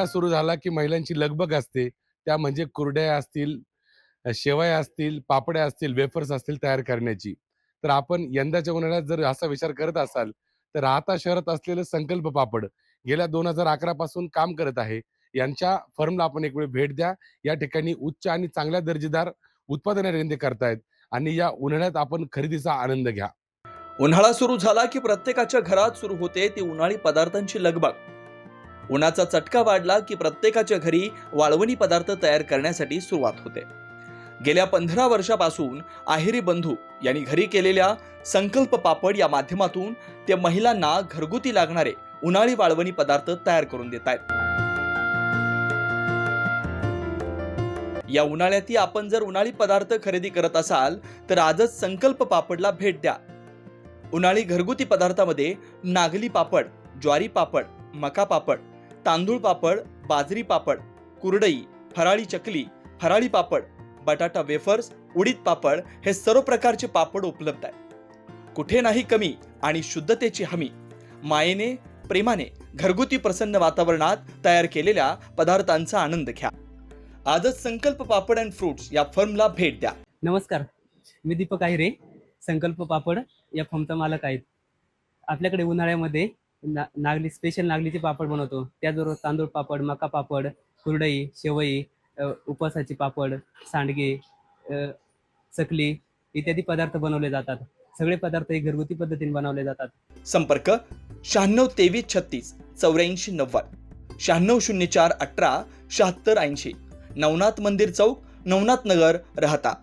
उन्हाळा सुरू झाला की महिलांची लगबग असते. त्या म्हणजे कुरड्या असतील शेवया असतील पापड्या असतील वेफर्स असतील तयार करण्याची. तर आपण यंदाच्या उन्हाळ्यात जर असा विचार करत असाल तर राहता शहरात असलेलं संकल्प पापड गेल्या दोन हजार अकरा पासून काम करत आहे. यांच्या फर्मला आपण एक वेळ भेट द्या. या ठिकाणी उच्च आणि चांगल्या दर्जेदार उत्पादने रेंदे करतायत आणि या उन्हाळ्यात आपण खरेदीचा आनंद घ्या. उन्हाळा सुरू झाला की प्रत्येकाच्या घरात सुरू होते ती उन्हाळी पदार्थांची लगबग. उन्हाचा चटका वाढला की प्रत्येकाच्या घरी वाळवणी पदार्थ तयार करण्यासाठी सुरुवात होते. गेल्या पंधरा वर्षापासून आहेरी बंधू यांनी घरी केलेल्या संकल्प पापड या माध्यमातून ते महिलांना घरगुती लागणारे उन्हाळी वाळवणी पदार्थ तयार करून देत आहेत. या उन्हाळ्यातही आपण जर उन्हाळी पदार्थ खरेदी करत असाल तर आजच संकल्प पापडला भेट द्या. उन्हाळी घरगुती पदार्थामध्ये नागली पापड ज्वारी पापड मका पापड तांदूळ पापड बाजरी पापड कुरडई फराळी चकली फराळी पापड बटाटा वेफर्स उडीद पापड हे सर्व प्रकारचे पापड उपलब्ध आहेत. कुठे नाही कमी आणि शुद्धतेची हमी. मायेने प्रेमाने घरगुती प्रसन्न वातावरणात तयार केलेल्या पदार्थांचा आनंद घ्या. आजच संकल्प पापड अँड फ्रुट्स या फर्मला भेट द्या. नमस्कार. मी दीपक आहिरे. संकल्प पापड या फर्मचा मालक आहेत. आपल्याकडे उन्हाळ्यामध्ये ना नागली स्पेशल नागलीचे पापड बनवतो. त्याचबरोबर तांदूळ पापड मका पापड कुरडई शेवई उपवासाचे पापड सांडगे चकली इत्यादी पदार्थ बनवले जातात. सगळे पदार्थ हे घरगुती पद्धतीने बनवले जातात. संपर्क शहाण्णव तेवीस छत्तीस चौऱ्याऐंशी नव्वद. शहाण्णव शून्य चार अठरा शहात्तर ऐंशी. नवनाथ मंदिर चौक नवनाथ नगर राहता.